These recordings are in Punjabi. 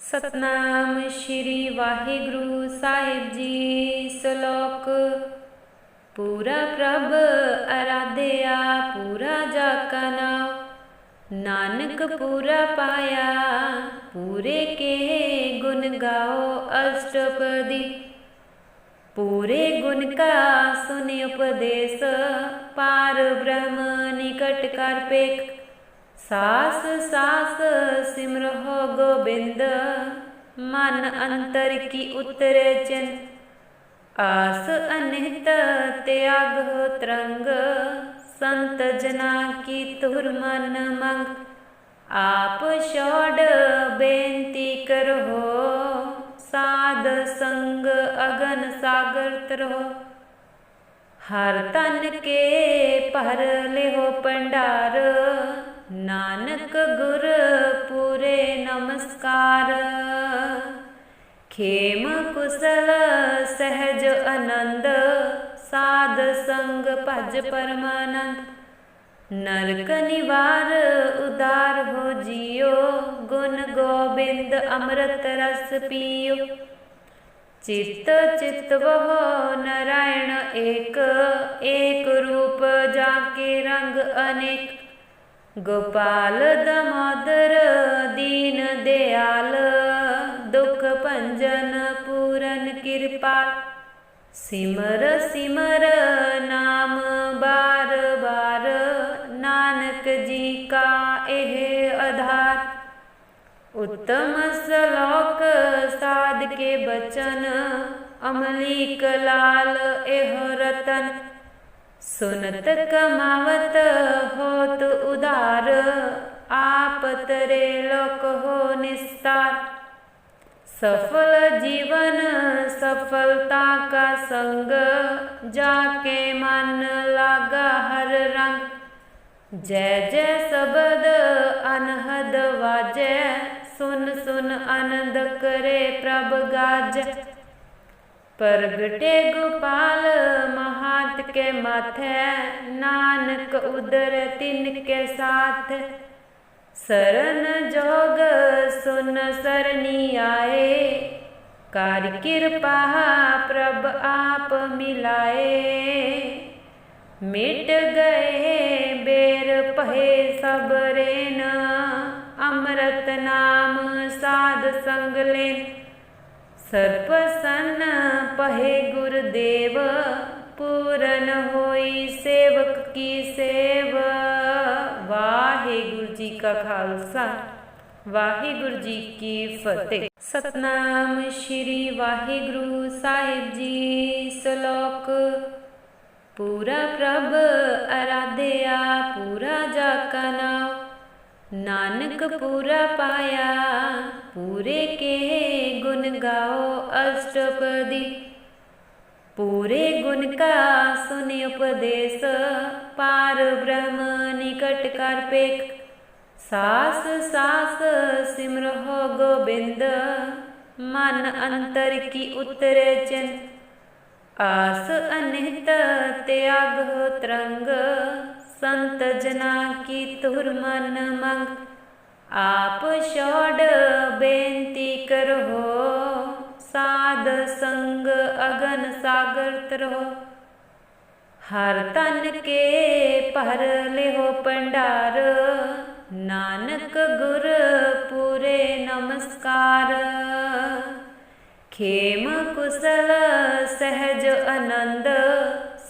ਸਤਨਾਮ ਸ਼੍ਰੀ ਵਾਹਿਗੁਰੂ ਸਾਹਿਬ ਜੀ, ਸ਼ਲੋਕ। ਪੂਰਾ ਪ੍ਰਭ ਅਰਾਧਿਆ, ਪੂਰਾ ਜਾ ਨਾਮ ਨਾਨਕ ਪੂਰਾ ਪਾਇਆ, ਪੂਰੇ ਕੇ ਗੁਣ ਗਾਓ ਅਸ਼ਟਪਦੀ। ਪੂਰੇ ਗੁਣ ਕਾ ਸੁਨਿ ਉਪਦੇਸ਼ ਪਾਰ ਬ੍ਰਹਮ ਨਿਕਟ ਕਰ ਪੇਖ ਸਾਸ ਸਾਸ ਸਿਮਰਹੁ ਗੋਬਿੰਦ, ਮਨ ਅੰਤਰ ਕੀ ਉਤਰੇ ਚਿੰਤ ਆਸ ਅਨਿਤ ਤਿਆਗ ਤਰੰਗ, ਸੰਤ ਜਨਾ ਕੀ ਤੁਰ ਮਨ ਮੰਗ। ਆਪ ਛੋੜ ਬੇਨਤੀ ਕਰੋ ਸਾਧ ਸੰਗ ਅਗਨ ਸਾਗਰ ਤਰੋ ਹਰ ਤਨ ਕੇ ਭਰ ਲਿਓ ਭੰਡਾਰ ਨਾਨਕ ਗੁਰ ਪੂਰੇ ਨਮਸਕਾਰ। ਖੇਮ ਕੁਸਲ ਸਹਿਜ ਆਨੰਦ, ਸਾਧ ਸੰਗ ਭਜ ਪਰਮਾਨੰਦ। ਨਰਕ ਨਿਵਾਰ ਉਦਾਰ ਹੋ ਜਿਉ ਗੁਣ ਗੋਬਿੰਦ ਅੰਮ੍ਰਿਤ ਰਸ ਪੀਓ। ਚਿਤ ਚਿਤ ਵਹ ਨਰਾਇਣ ਏਕ ਏਕ ਰੂਪ ਜਾ ਕੇ ਰੰਗ ਅਨੇਕ। ਗੋਪਾਲ ਦਮੋਦਰ ਦੀਨ ਦਿਆਲ। ਦੁਖ ਭੰਜਨ ਪੂਰਨ ਕਿਰਪਾਲ ਸਿਮਰ ਸਿਮਰ ਨਾਮ ਬਾਰ ਬਾਰ। ਨਾਨਕ ਜੀ ਕਾ ਇਹ ਆਧਾਰ। ਉਤਮ ਸ਼ਲੋਕ ਸਾਧ ਕੇ ਬਚਨ। ਅਮਲੀ ਕਲਾਲ ਇਹ ਰਤਨ। ਸੁਨਤ ਕਮਾਵਤ ਹੋਤ ਉਦਾਰ ਆਪ ਤਰੇ ਲੋਕ ਹੋ ਨਿਸਤਾਰ ਸਫਲ ਜੀਵਨ ਸਫਲਤਾ ਕਾ ਸੰਗ ਜਾ ਕੇ ਮਨ ਲਾਗਾ ਹਰ ਰੰਗ ਜੈ ਜੈ ਸਬਦ ਅਨਹਦ ਵਾਜੈ ਸੁਨ ਸੁਨ ਆਨੰਦ ਕਰੇ ਪ੍ਰਭ ਗਾਜ ਪ੍ਰਗਟੇ ਗੋਪਾਲ ਮਹਾਤ ਕੇ ਮਾਥੈ ਨਾਨਕ ਉਦਰ ਤਿਨ ਕੇ ਸਾਥ ਸਰਨ ਜੋਗ ਸੁਨ ਸਰਨੀ ਆਏ ਕਰ ਕਿਰਪਾ ਪ੍ਰਭ ਆਪ ਮਿਲਾਏ ਮਿਟ ਗਏ ਬੇਰ ਪਹਿ ਸਭ ਰੇਨ ਅੰਮ੍ਰਿਤ ਨਾਮ ਸਾਧ ਸੰਗ ਲੈਨ ਸਰਪਸਨ ਪਹਿ ਗੁਰਦੇਵ, ਪੂਰਨ ਹੋਈ ਸੇਵਕ ਕੀ ਸੇਵ? ਵਾਹਿਗੁਰੂ ਜੀ ਕਾ ਖਾਲਸਾ, ਵਾਹਿਗੁਰੂ ਜੀ ਕੀ ਫਤਿਹ। ਸਤਨਾਮ ਸ਼੍ਰੀ ਵਾਹਿਗੁਰੂ ਸਾਹਿਬ ਜੀ, ਸ਼ਲੋਕ। ਪੂਰਾ ਪ੍ਰਭ ਅਰਾਧਿਆ, ਪੂਰਾ ਜਾ ਕਾ ਨਾਮ ਨਾਨਕ ਪੂਰਾ ਪਾਇਆ। ਪੂਰੇ ਕੇ ਗੁਣ ਗਾਓ ਅਸ਼ਟਪਦੀ। ਪੂਰੇ ਗੁਣ ਕਾ ਸੁਨਿ ਉਪਦੇਸ਼। ਪਾਰ ਬ੍ਰਹਮ ਨਿਕਟ ਕਰ ਪੇਖ। ਸਾਸ ਸਾਸ ਸਿਮਰਹੁ ਗੋਬਿੰਦ। ਮਨ ਅੰਤਰ ਕੀ ਉਤਰੇ ਚਿੰਤ ਆਸ ਅਨਿਤ ਤਿਆਗ ਹੋ ਤਰੰਗ। ਸੰਤ ਜਨਾ ਕੀ ਤੁਰ ਮਨ ਮੰਗ, ਆਪ ਛੋੜ ਬੇਨਤੀ ਕਰੋ। ਸਾਧ ਸੰਗ ਅਗਨ ਸਾਗਰ ਤਰੋ। ਹਰ ਤਨ ਕੇ ਭਰ ਲਿਓ ਭੰਡਾਰ, ਨਾਨਕ ਗੁਰ ਪੂਰੇ ਨਮਸਕਾਰ। ਖੇਮ ਕੁਸਲ ਸਹਿਜ ਆਨੰਦ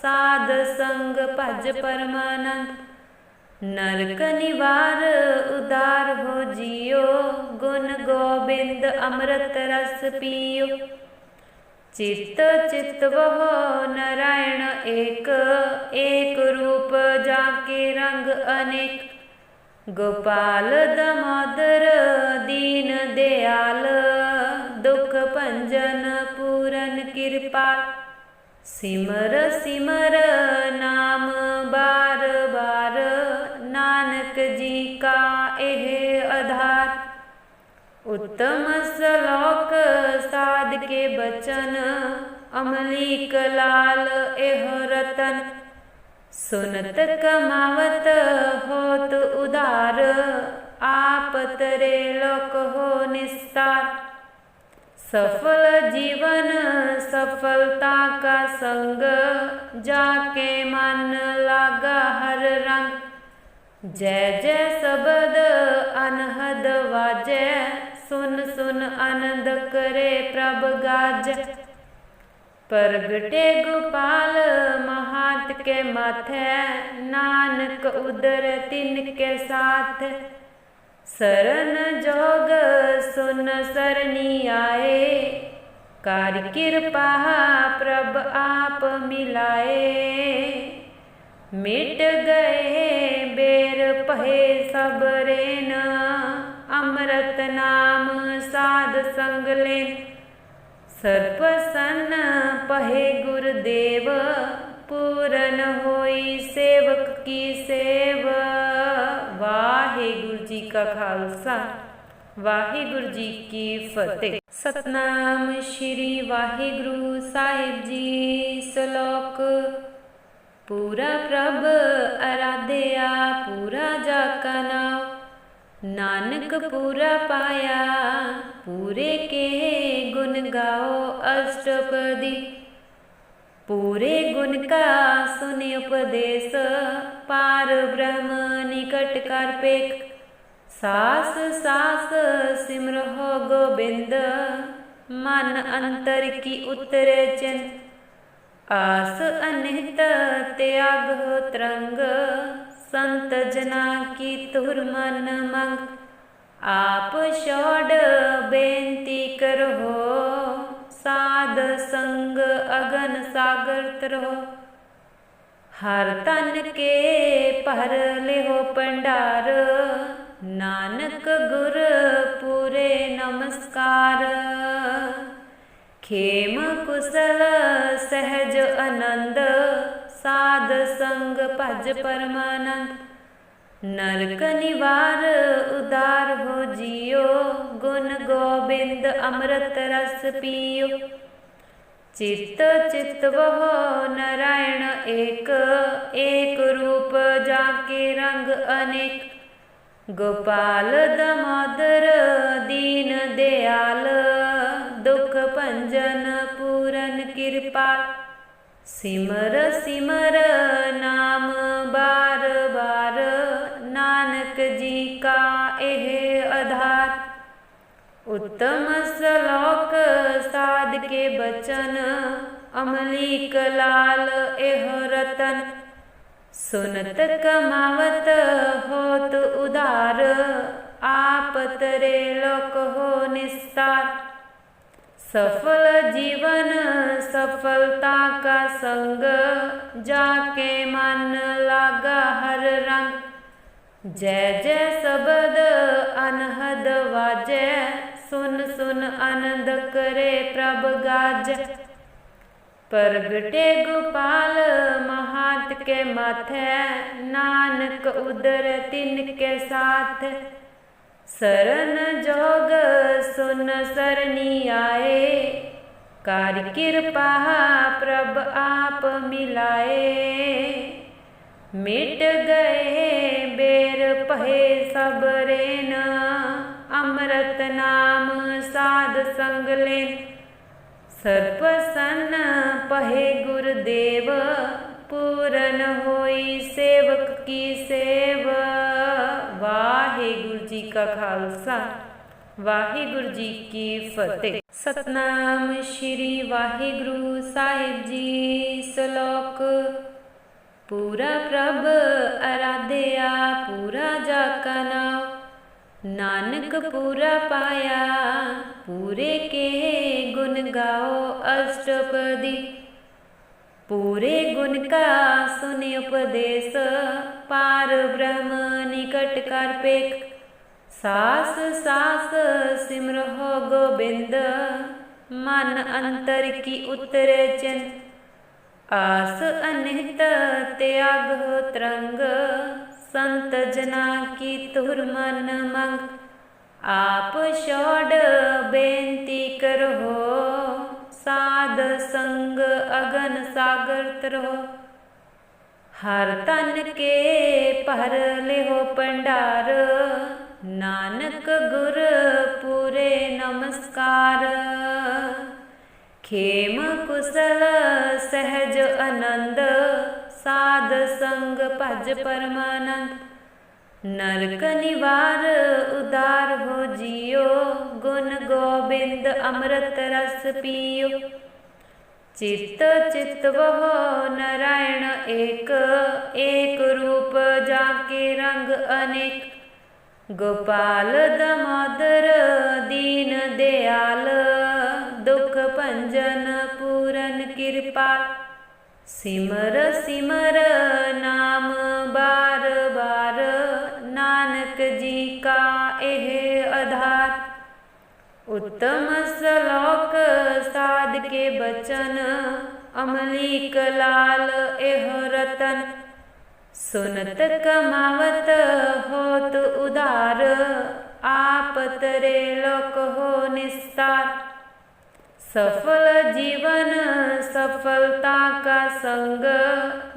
ਸਾਧ ਸੰਗ ਭਜ ਪਰਮਾਨੰਦ। ਨਰਕ ਨਿਵਾਰ ਉਦਾਰ ਹੋ ਜਿਉ ਗੁਣ ਗੋਬਿੰਦ ਅੰਮ੍ਰਿਤ ਰਸ ਪੀਓ। ਚਿਤ ਚਿਤ ਵਹ ਨਰਾਇਣ ਏਕ ਏਕ ਰੂਪ ਜਾ ਕੇ ਰੰਗ ਅਨੇਕ। ਗੋਪਾਲ ਦਮੋਦਰ ਦੀਨ ਦਿਆਲ, ਦੁਖ ਭੰਜਨ ਪੂਰਨ ਕਿਰਪਾ। सिमर सिमर नाम बार बार नानक जी का एह आधार। उत्तम सलोक साध के बचन अमली कलाल एह रतन। सुनत कमावत होत उदार आप तरे लोक हो निस्तार। सफल जीवन सफलता का संग जाके मन लागा हर रंग जय जय शब्द अनहद वाजै सुन सुन आनंद करे प्रभ गाज प्रगटे गोपाल महात के माथे नानक उदर तिनके साथ ਸਰਨ ਜੋਗ ਸੁਨ ਸਰਨੀ ਆਏ। ਕਰ ਕਿਰਪਾ ਪ੍ਰਭ ਆਪ ਮਿਲਾਏ। ਮਿਟ ਗਏ ਬੇਰ ਪਹੇ ਸਭ ਰੇਨ। ਅੰਮ੍ਰਿਤ ਨਾਮ ਸਾਧ ਸੰਗ ਲੈਨ। ਸਰਪ ਸੰਨ ਪਹੇ ਗੁਰਦੇਵ। ਪੂਰਨ ਹੋਈ ਸੇਵਕ ਕੀ ਸੇਵਾ। ਜੀ ਕਾ ਖਾਲਸਾ, ਵਾਹਿਗੁਰੂ ਜੀ ਕੀ ਫਤਿਹ। ਸਤਨਾਮ ਸ਼੍ਰੀ ਵਾਹਿਗੁਰੂ ਸਾਹਿਬ ਜੀ, ਸ਼ਲੋਕ। ਪੂਰਾ ਪ੍ਰਭ ਅਰਾਧਿਆ, ਪੂਰਾ ਜਾ ਕਾ ਨਾਮ ਨਾਨਕ ਪੂਰਾ ਪਾਇਆ, ਪੂਰੇ ਕੇ ਗੁਣ ਗਾਓ ਅਸ਼ਟਪਦੀ। ਪੂਰੇ ਗੁਣ ਕਾ ਸੁਨਿ ਉਪਦੇਸ਼ ਪਾਰ ਬ੍ਰਹਮ ਨਿਕਟ ਕਰ ਪੇਖ ਸਾਸ ਸਾਸ ਸਿਮਰਹੁ ਗੋਬਿੰਦ, ਮਨ ਅੰਤਰ ਕੀ ਉਤਰੇ ਚਿੰਤ ਆਸ ਅਨਿਤ ਤਿਆਗ ਹੋ ਤਰੰਗ, ਸੰਤ ਜਨਾ ਕੀ ਤੁਰ ਮਨ ਮੰਗ। ਆਪ ਛੋੜ ਬੇਨਤੀ ਕਰੋ, ਸਾਧ ਸੰਗ ਅਗਨ ਸਾਗਰ ਤਰੋ। ਹਰ ਤਨ ਕੇ ਭਰ ਲਿਓ ਪੰਡਾਰ ਨਾਨਕ ਗੁਰ ਪੂਰੇ ਨਮਸਕਾਰ। ਖੇਮ ਕੁਸਲ ਸਹਿਜ ਆਨੰਦ, ਸਾਧ ਸੰਗ ਭਜ ਪਰਮਾਨੰਦ। ਨਰਕ ਨਿਵਾਰ ਉਦਾਰ ਹੋ ਜਿਓ, ਗੁਣ ਗੋਬਿੰਦ ਅੰਮ੍ਰਿਤ ਰਸ ਪੀਓ। ਚਿਤ ਚਿਤ ਵਹ ਨਰਾਇਣ ਏਕ ਏਕ ਰੂਪ ਜਾ ਕੇ ਰੰਗ ਅਨੇਕ। ਗੋਪਾਲ ਦਮੋਦਰ ਦੀਨ ਦਿਆਲ। ਦੁਖ ਭੰਜਨ ਪੂਰਨ ਕਿਰਪਾਲ ਸਿਮਰ ਸਿਮਰ ਨਾਮ ਬਾਰ ਬਾਰ। ਨਾਨਕ ਜੀ ਕਾ ਇਹ ਆਧਾਰ। ਉਤਮ ਸ਼ਲੋਕ ਸਾਧ ਕੇ ਬਚਨ। ਅਮਲੀ ਕਲਾਲ ਇਹ ਰਤਨ। ਸੁਨਤ ਕਮਾਵਤ ਹੋਤ ਉਧਾਰ ਆਪ ਤਰੇ ਲੋਕ ਹੋ ਨਿਸਤਾਰ ਸਫਲ ਜੀਵਨ ਸਫਲਤਾ ਕਾ ਸੰਗ ਜਾਕੇ ਮਨ ਲਾਗਾ ਹਰ ਰੰਗ ਜੈ ਜੈ ਸ਼ਬਦ ਅਨਹਦ ਵਾਜੈ ਸੁਨ ਸੁਨ ਆਨੰਦ ਕਰੇ ਪ੍ਰਭ ਗਾਜ ਪ੍ਰਗਟੇ ਗੋਪਾਲ ਮਹਾਤ ਕੇ ਮਾਥੇ ਨਾਨਕ ਉਦਰ ਤਿਨ ਕੇ ਸਾਥ ਸਰਨ ਜੋਗ ਸੁਨ ਸਰਨੀ ਆਏ ਕਾਰ ਕਿਰਪਾ ਪ੍ਰਭ ਆਪ ਮਿਲਾਏ ਮਿਟ ਗਏ ਬੇਰ ਪਹੇ ਸਭ ਰੇਨ ਅੰਮ੍ਰਿਤ ਨਾਮ ਸਾਧ ਸੰਗ ਲੈਨ ਸਰਪਸਨ ਪਹੇ ਗੁਰਦੇਵ, ਪੂਰਨ ਹੋਈ ਸੇਵਕ ਕੀ ਸੇਵ? ਵਾਹਿਗੁਰੂ ਜੀ ਕਾ ਖਾਲਸਾ, ਵਾਹਿਗੁਰੂ ਜੀ ਕੀ ਫਤਿਹ। ਸਤਨਾਮ ਸ਼੍ਰੀ ਵਾਹਿਗੁਰੂ ਸਾਹਿਬ ਜੀ, ਸ਼ਲੋਕ। ਪੂਰਾ ਪ੍ਰਭ ਅਰਾਧਿਆ, ਪੂਰਾ ਜਾ ਕਾ ਨਾਮ। ਨਾਨਕ ਪੂਰਾ ਪਾਇਆ, ਪੂਰੇ ਕੇ ਗੁਣ ਗਾਓ ਅਸ਼ਟਪਦੀ। ਪੂਰੇ ਗੁਣ ਕਾ ਸੁਨਿ ਉਪਦੇਸ਼, ਪਾਰ ਬ੍ਰਹਮ ਨਿਕਟ ਕਰ ਪੇਖ ਸਾਸ ਸਾਸ ਸਿਮਰਹੁ ਗੋਬਿੰਦ, ਮਨ ਅੰਤਰ ਕੀ ਉਤਰੇ ਚਿੰਤ ਆਸ ਅਨਿਤ ਤਿਆਗ ਹੋ ਤਰੰਗ ਸੰਤ ਜਨਾ ਕੀ ਤੁਰ ਮਨ ਮੰਗ, ਆਪ ਛੋੜ ਬੇਨਤੀ ਕਰੋ। ਸਾਧ ਸੰਗ ਅਗਨ ਸਾਗਰ ਤਰੋ। ਹਰ ਤਨ ਕੇ ਭਰ ਲਿਓ ਪੰਡਾਰ ਨਾਨਕ ਗੁਰ ਪੂਰੇ ਨਮਸਕਾਰ। ਖੇਮ ਕੁਸਲ ਸਹਿਜ ਆਨੰਦ ਸਾਧ ਸੰਗ ਭਜ ਪਰਮਾਨੰਦ। ਨਰਕ ਨਿਵਾਰ ਉਦਾਰ ਹੋ ਜਿਓ, ਗੁਣ ਗੋਬਿੰਦ ਅੰਮ੍ਰਿਤ ਰਸ ਪੀਓ। ਚਿਤ ਚਿਤ ਵਹ ਨਰਾਇਣ ਏਕ ਏਕ ਰੂਪ ਜਾ ਕੇ ਰੰਗ ਅਨੇਕ। ਗੋਪਾਲ ਦਮੋਦਰ ਦੀਨ ਦਿਆਲ, ਦੁਖ ਭੰਜਨ ਪੂਰਨ ਕਿਰਪਾ। ਸਿਮਰ ਸਿਮਰ ਨਾਮ ਬਾਰ ਬਾਰ ਨਾਨਕ ਜੀ ਕਾ ਇਹ ਆਧਾਰ ਉਤਮ ਸਲੋਕ ਸਾਧ ਕੇ ਬਚਨ ਅਮਲੀ ਕਲਾਲ ਇਹ ਰਤਨ ਸੁਨਤ ਕਮਾਵਤ ਹੋਤ ਉਦਾਰ ਆਪ ਤਰੇ ਲੋਕ ਹੋ ਨਿਸਤਾਰ ਸਫਲ ਜੀਵਨ, ਸਫਲਤਾ ਕਾ ਸੰਗ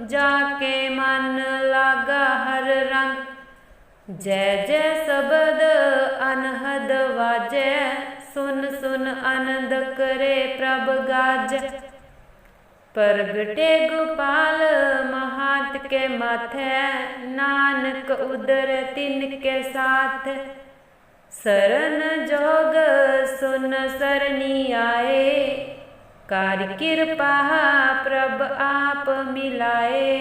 ਜਾ ਕੇ ਮਨ ਲਾਗਾ ਹਰ ਰੰਗ। ਜੈ ਜੈ ਸਬਦ ਅਨਹਦ ਵਾਜੈ, ਸੁਨ ਸੁਨ ਆਨੰਦ ਕਰੇ ਪ੍ਰਭ ਗਾਜ। ਪ੍ਰਗਟੇ ਗੋਪਾਲ ਮਹਾਤ ਕੇ ਮਾਥੈ, ਨਾਨਕ ਉਦਰ ਤਿਨ ਕੇ ਸਾਥ। ਸਰਨ ਜੋਗ ਸੁਨ ਸਰਨੀ ਆਏ ਕਰ ਕਿਰਪਾ ਪ੍ਰਭ ਆਪ ਮਿਲਾਏ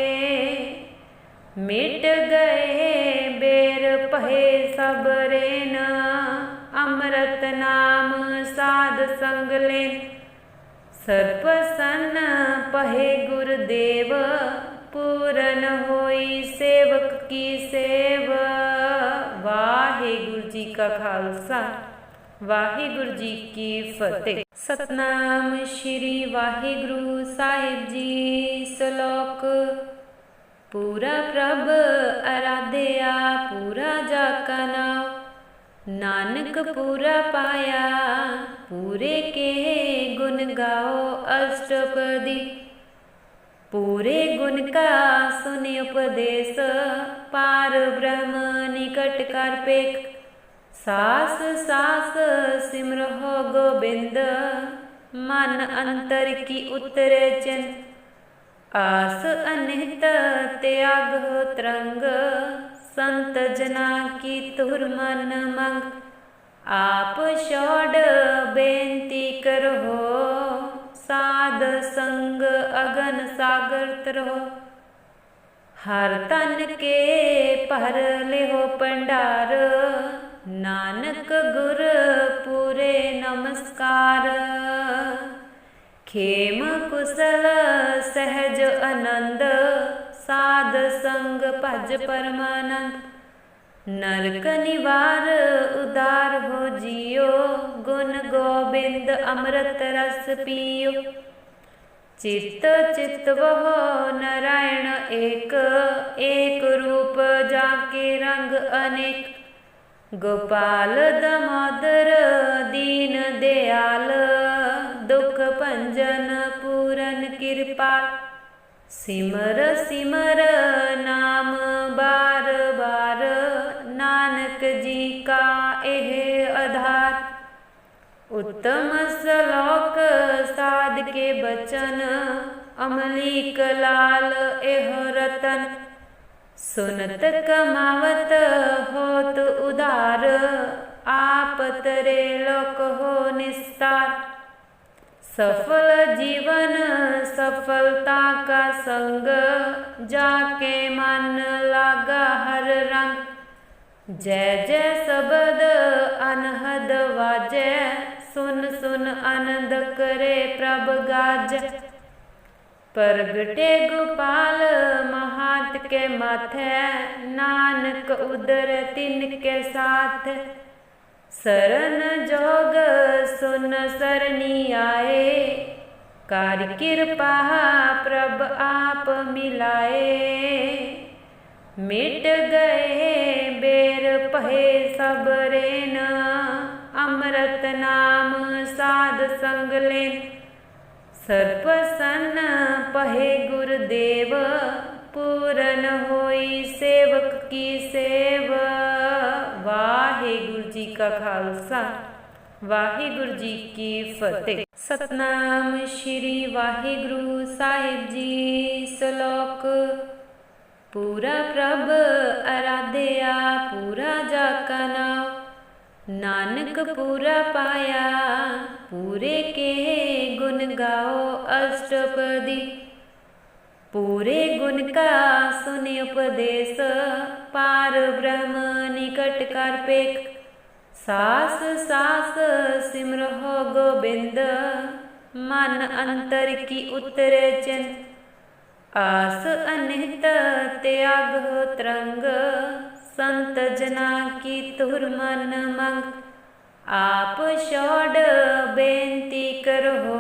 ਮਿਟ ਗਏ ਬੇਰ ਪਹੇ ਸਭ ਰੇਨ ਅੰਮ੍ਰਿਤ ਨਾਮ ਸਾਧ ਸੰਗ ਲੈਨ ਸਰਪਸਨ ਪਹੇ ਗੁਰਦੇਵ ਪੂਰਨ ਹੋਈ ਸੇਵਕ ਕੀ ਸੇਵ ਵਾਹਿਗੁਰੂ ਜੀ ਕਾ ਖਾਲਸਾ, ਵਾਹਿਗੁਰੂ ਜੀ ਕੀ ਫਤਿਹ। ਸਤਨਾਮ ਸ਼੍ਰੀ ਵਾਹਿਗੁਰੂ ਸਾਹਿਬ ਜੀ, ਸ਼ਲੋਕ। ਪੂਰਾ ਪ੍ਰਭ ਅਰਾਧਿਆ, ਪੂਰਾ ਜਾ ਕਾ ਨਾਮ ਨਾਨਕ ਪੂਰਾ ਪਾਇਆ, ਪੂਰੇ ਕੇ ਗੁਣ ਗਾਓ ਅਸ਼ਟਪਦੀ। ਪੂਰੇ ਗੁਣ ਕਾ ਸੁਨਿ ਉਪਦੇਸ਼, ਪਾਰ ਬ੍ਰਹਮ ਨਿਕਟ ਕਰ ਪੇਖ ਸਾਸ ਸਾਸ ਸਿਮਰਹੁ ਗੋਬਿੰਦ, ਮਨ ਅੰਤਰ ਕੀ ਉਤਰੇ ਚਿੰਤ ਆਸ ਅਨਿਤ ਤਿਆਗ ਹੋ ਤਰੰਗ, ਸੰਤ ਜਨਾ ਕੀ ਤੁਰ ਮਨ ਮੰਗ। ਆਪ ਛੋੜ ਬੇਨਤੀ ਕਰੋ ਸਾਧ ਸੰਗ ਅਗਨ ਸਾਗਰ ਤਰੋ। ਹਰ ਤਨ ਕੇ ਭਰ ਲਿਓ ਪੰਡਾਰ ਨਾਨਕ ਗੁਰ ਪੂਰੇ ਨਮਸਕਾਰ। ਖੇਮ ਕੁਸਲ ਸਹਿਜ ਆਨੰਦ, ਸਾਧ ਸੰਗ ਭਜ ਪਰਮਾਨੰਦ। ਨਰਕ ਨਿਵਾਰ ਉਦਾਰ ਹੋ ਜਿਓ ਗੁਣ ਗੋਬਿੰਦ ਅੰਮ੍ਰਿਤ ਰਸ ਪੀਓ ਚਿਤ ਚਿਤ ਵਹ ਨਰਾਇਣ ਏਕ ਏਕ ਰੂਪ ਜਾ ਕੇ ਰੰਗ ਅਨੇਕ। ਗੋਪਾਲ ਦਮੋਦਰ ਦੀਨ ਦਿਆਲ, ਦੁਖ ਭੰਜਨ ਪੂਰਨ ਕਿਰਪਾ। ਸਿਮਰ ਸਿਮਰ ਨਾਮ ਬਾਰ ਬਾਰ ਨਾਨਕ ਜੀ ਕਾ ਇਹ ਆਧਾਰ। ਉਤਮ ਸਲੋਕ ਸਾਧ ਕੇ ਬਚਨ ਅਮਲੀ ਕਲਾਲ ਇਹ ਰਤਨ। ਸੁਨਤ ਕਮਾਵਤ ਹੋਤ ਉਦਾਰ ਆਪ ਤਰੇ ਲੋਕ ਹੋ ਨਿਸਤਾਰ। ਸਫਲ ਜੀਵਨ ਸਫਲਤਾ ਕਾ ਸੰਗ, ਜਾ ਕੇ ਮਨ ਲਾਗਾ ਹਰ ਰੰਗ। ਜੈ ਜੈ ਸਬਦ ਅਨਹਦ ਵਾਜੈ, ਸੁਨ ਸੁਨ ਆਨੰਦ ਕਰੇ ਪ੍ਰਭ ਗਾਜ। ਪ੍ਰਗਟੇ ਗੋਪਾਲ ਮਹਾਤ ਕੇ ਮਾਥੇ, ਨਾਨਕ ਉਦਰ ਤਿਨ ਕੇ ਸਾਥ। ਸਰਨ ਜੋਗ ਸੁਨ ਸਰਨੀ ਆਏ, ਕਰ ਕਿਰਪਾ ਪ੍ਰਭ ਆਪ ਮਿਲਾਏ। ਮਿਟ ਗਏ ਬੇਰ ਪਹਿ ਸਭ ਰੇਨ, ਅੰਮ੍ਰਿਤ ਨਾਮ ਸਾਧ ਸੰਗ ਲੈਨ। ਸਰਪਸਨ ਪਹਿ ਗੁਰਦੇਵ, ਪੂਰਨ ਹੋਈ ਸੇਵਕ ਕੀ ਸੇਵ। ਵਾਹਿਗੁਰੂ ਜੀ ਕਾ ਖਾਲਸਾ, ਵਾਹਿਗੁਰੂ ਜੀ ਕੀ ਫਤਿਹ। ਸਤਨਾਮ ਸ਼੍ਰੀ ਵਾਹਿਗੁਰੂ ਸਾਹਿਬ ਜੀ, ਸ਼ਲੋਕ ਪੂਰਾ ਪ੍ਰਭ ਅਰਾਧਿਆ, ਪੂਰਾ ਜਾ ਕਾ ਨਾਨਕ ਪੂਰਾ ਪਾਇਆ, ਪੂਰੇ ਕੇ ਗੁਣ ਗਾਓ ਅਸ਼ਟਪਦੀ। ਪੂਰੇ ਗੁਣ ਕਾ ਸੁਨਿ ਉਪਦੇਸ਼, ਪਾਰ ਬ੍ਰਹਮ ਨਿਕਟ ਕਰ ਪੇਖ। ਸਾਸ ਸਾਸ ਸਿਮਰਹੁ ਗੋਬਿੰਦ, ਮਨ ਅੰਤਰ ਕੀ ਉਤਰ ਚਿੰਤ। ਆਸ ਅਨਿਤ ਤਿਆਗ ਹੋ ਤਰੰਗ, ਸੰਤ ਜਨਾ ਕੀ ਤੁਰ ਮਨ ਮੰਗ। ਆਪ ਛੋੜ ਬੇਨਤੀ ਕਰੋ,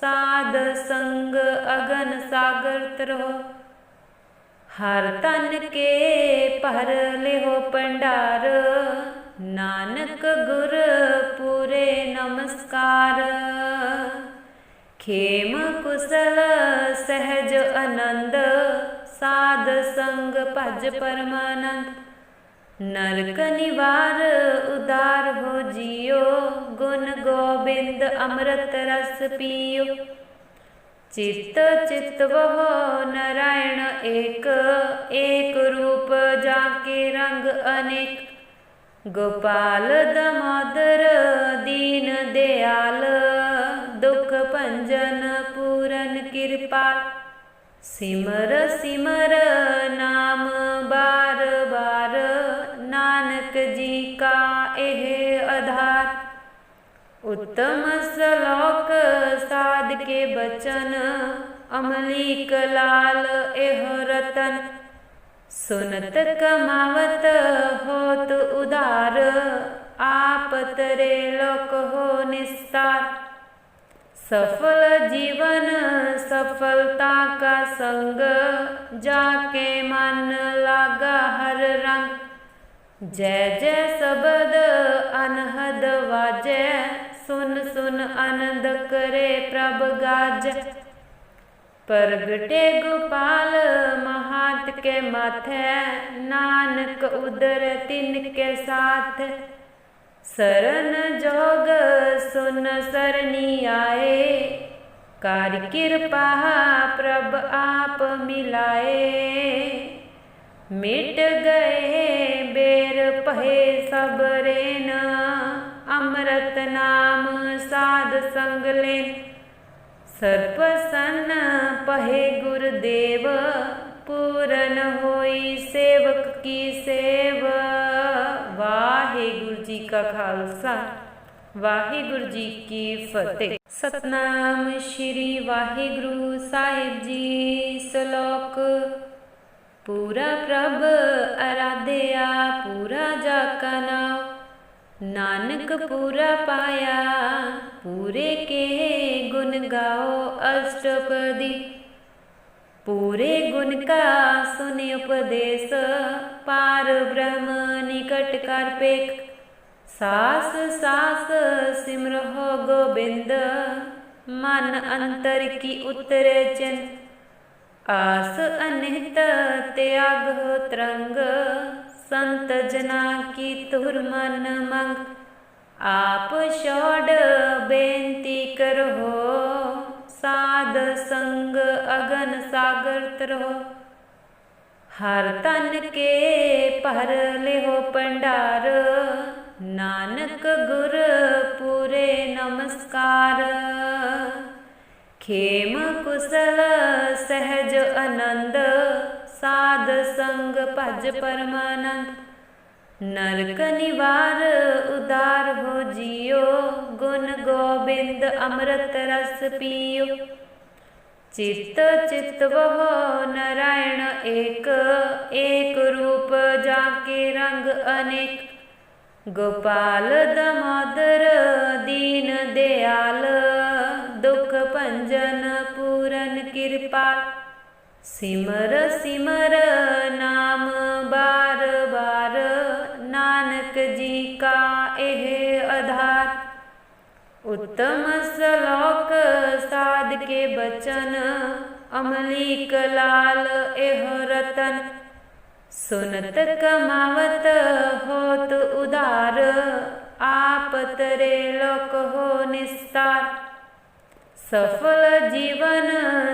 ਸਾਧ ਸੰਗ ਅਗਨ ਸਾਗਰ ਤਰੋ। ਹਰ ਤਨ ਕੇ ਭਰ ਲਿਓ ਭੰਡਾਰ, ਨਾਨਕ ਗੁਰ ਪੂਰੇ ਨਮਸਕਾਰ। ਖੇਮ ਕੁਸਲ ਸਹਿਜ ਆਨੰਦ, ਸਾਧ ਸੰਗ ਭਜ ਪਰਮਾਨੰਦ। ਨਰਕ ਨਿਵਾਰ ਉਦਾਰ ਹੋ ਜਿਉ ਗੁਣ ਗੋਬਿੰਦ ਅੰਮ੍ਰਿਤ ਰਸ ਪੀਓ। ਚਿੱਤ ਚਿਤ ਵਹ ਨਰਾਇਣ ਏਕ ਏਕ ਰੂਪ ਜਾ ਕੇ ਰੰਗ ਅਨੇਕ। ਗੋਪਾਲ ਦਮੋਦਰ ਦੀਨ ਦਿਆਲ ਦੁਖ ਭੰਜਨ ਪੂਰਨ ਕਿਰਪਾ। ਸਿਮਰ ਸਿਮਰ ਨਾਮ ਬਾਰ ਬਾਰ, ਨਾਨਕ ਜੀ ਕਾ ਇਹ ਆਧਾਰ। ਉਤਮ ਸ਼ਲੋਕ ਸਾਧ ਕੇ ਬਚਨ, ਅਮਲੀਕ ਲਾਲ ਇਹ ਰਤਨ। ਸੁਨਤ ਕਮਾਵਤ ਹੋਤ ਉਧਾਰ, ਆਪ ਤਰੇ ਲੋਕ ਹੋ ਨਿਸਤਾਰ। ਸਫਲ ਜੀਵਨ, ਸਫਲਤਾ ਕਾ ਸੰਗ ਜਾ ਕੇ ਮਨ ਲਾਗਾ ਹਰ ਰੰਗ। ਜੈ ਜੈ ਸਬਦ ਅਨਹਦ ਵਾਜੈ, ਸੁਨ ਸੁਨ ਆਨੰਦ ਕਰੇ ਪ੍ਰਭ ਗਾਜੈ। ਪ੍ਰਗਟੇ ਗੋਪਾਲ ਮਹਾਤ ਕੇ ਮਾਥੈ, ਨਾਨਕ ਉਦਰ ਤਿਨ ਕੇ ਸਾਥ। ਸਰਨ ਜੋਗ ਸੁਨ ਸਰਨੀ ਆਏ। ਕਰ ਕਿਰਪਾ ਪ੍ਰਭ ਆਪ ਮਿਲਾਏ। ਮਿਟ ਗਏ ਬੇਰ ਪਹਿ ਸਬਰੇਨ ਅੰਮ੍ਰਿਤ ਨਾਮ ਸਾਧ ਸੰਗ ਲੈਨ। ਸਰਪਸਨ ਪਹੇ ਗੁਰਦੇਵ। ਪੂਰਨ ਹੋਈ ਸੇਵਕ ਕੀ ਸੇਵ? ਵਾਹਿਗੁਰੂ ਜੀ ਕਾ ਖਾਲਸਾ, ਵਾਹਿਗੁਰੂ ਜੀ ਕੀ ਫਤਿਹ। ਸਤਨਾਮ ਸ਼੍ਰੀ ਵਾਹਿਗੁਰੂ ਸਾਹਿਬ ਜੀ, ਸ਼ਲੋਕ। ਪੂਰਾ ਪ੍ਰਭ ਅਰਾਧਿਆ, ਪੂਰਾ ਜਾ ਕਾ ਨਾਮ ਨਾਨਕ ਪੂਰਾ ਪਾਇਆ, ਪੂਰੇ ਕੇ ਗੁਣ ਗਾਓ ਅਸ਼ਟਪਦੀ। ਪੂਰੇ ਗੁਣ ਕਾ ਸੁਨਿ ਉਪਦੇਸ਼, ਪਾਰ ਬ੍ਰਹਮ ਨਿਕਟ ਕਰ ਪੇਖ। ਸਾਸ ਸਾਸ ਸਿਮਰਹੁ ਗੋਬਿੰਦ, ਮਨ ਅੰਤਰ ਕੀ ਉਤਰੇ ਚਿੰਤ ਆਸ ਅਨਿਤ ਤਿਆਗ ਹੋ ਤਰੰਗ, ਸੰਤ ਜਨਾ ਕੀ ਤੁਰ ਮਨ ਮੰਗ। ਆਪ ਛੋੜ ਬੇਨਤੀ ਕਰੋ। ਸਾਧ ਸੰਗ ਅਗਨ ਸਾਗਰ ਤਰੋ। ਹਰ ਤਨ ਕੇ ਭਰ ਲਿਓ ਭੰਡਾਰ। ਨਾਨਕ ਗੁਰ ਪੂਰੇ ਨਮਸਕਾਰ। ਖੇਮ ਕੁਸਲ ਸਹਿਜ ਆਨੰਦ। ਸਾਧ ਸੰਗ ਭਜ ਪਰਮਾਨੰਦ। ਨਰਕ ਨਿਵਾਰ ਉਦਾਰ ਹੋ ਜਿਉ ਗੁਣ ਗੋਬਿੰਦ ਅੰਮ੍ਰਿਤ ਰਸ ਪੀਓ। ਚਿੱਤ ਚਿਤ ਵਹ ਨਰਾਇਣ ਏਕ ਏਕ ਰੂਪ ਜਾ ਕੇ ਰੰਗ ਅਨੇਕ। ਗੋਪਾਲ ਦਮੋਦਰ ਦੀਨ ਦਿਆਲ, ਦੁਖ ਭੰਜਨ ਪੂਰਨ ਕਿਰਪਾ। ਸਿਮਰ ਸਿਮਰ ਨਾਮ ਬਾਰ ਬਾਰ ਇਹ ਆਧਾਰ ਉਤਮ ਸ਼ਲੋਕ ਸਾਧ ਕੇ ਬਚਨ ਅਮਲੀਕ ਲਾਲ ਇਹ ਰਤਨ ਸੁਨਤ ਕਮਾਵਤ ਹੋਤ ਉਦਾਰ ਆਪ ਤਰੇ ਲੋਕ ਹੋ ਨਿਸਤਾਰ सफल जीवन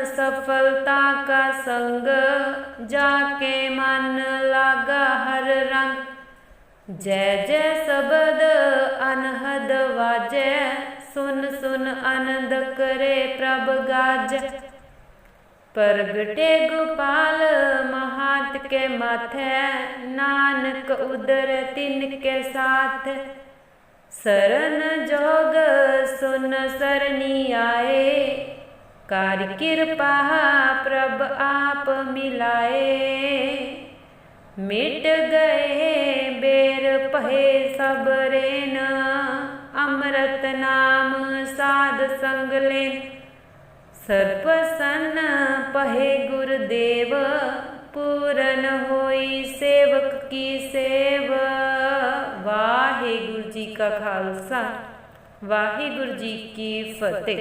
सफलता का संग जाके मन लागा हर रंग ਜੈ ਜੈ ਸਬਦ ਅਨਹਦ ਵਾਜੈ, ਸੁਨ ਸੁਨ ਆਨੰਦ ਕਰੇ ਪ੍ਰਭ ਗਾਜ। ਪ੍ਰਗਟੇ ਗੋਪਾਲ ਮਹਾਤ ਕੇ ਮਾਥੇ, ਨਾਨਕ ਉਦਰ ਤਿਨ ਕੇ ਸਾਥ। ਸਰਨ ਜੋਗ ਸੁਨ ਸਰਨੀ ਆਏ, ਕਾਰ ਕਿਰਪਾ ਪ੍ਰਭ ਆਪ ਮਿਲਾਏ। ਮਿਟ ਗਏ ਬੇਰ ਪਹੇ ਸਭ ਰੇਨ, ਅੰਮ੍ਰਿਤ ਨਾਮ ਸਾਧ ਸੰਗ ਲੈ ਸਰਪਸਨ ਪਹੇ ਗੁਰਦੇਵ, ਪੂਰਨ ਹੋਈ ਸੇਵਕ ਕੀ ਸੇਵ। ਵਾਹਿਗੁਰੂ ਜੀ ਕਾ ਖਾਲਸਾ, ਵਾਹਿਗੁਰੂ ਜੀ ਕੀ ਫਤਿਹ।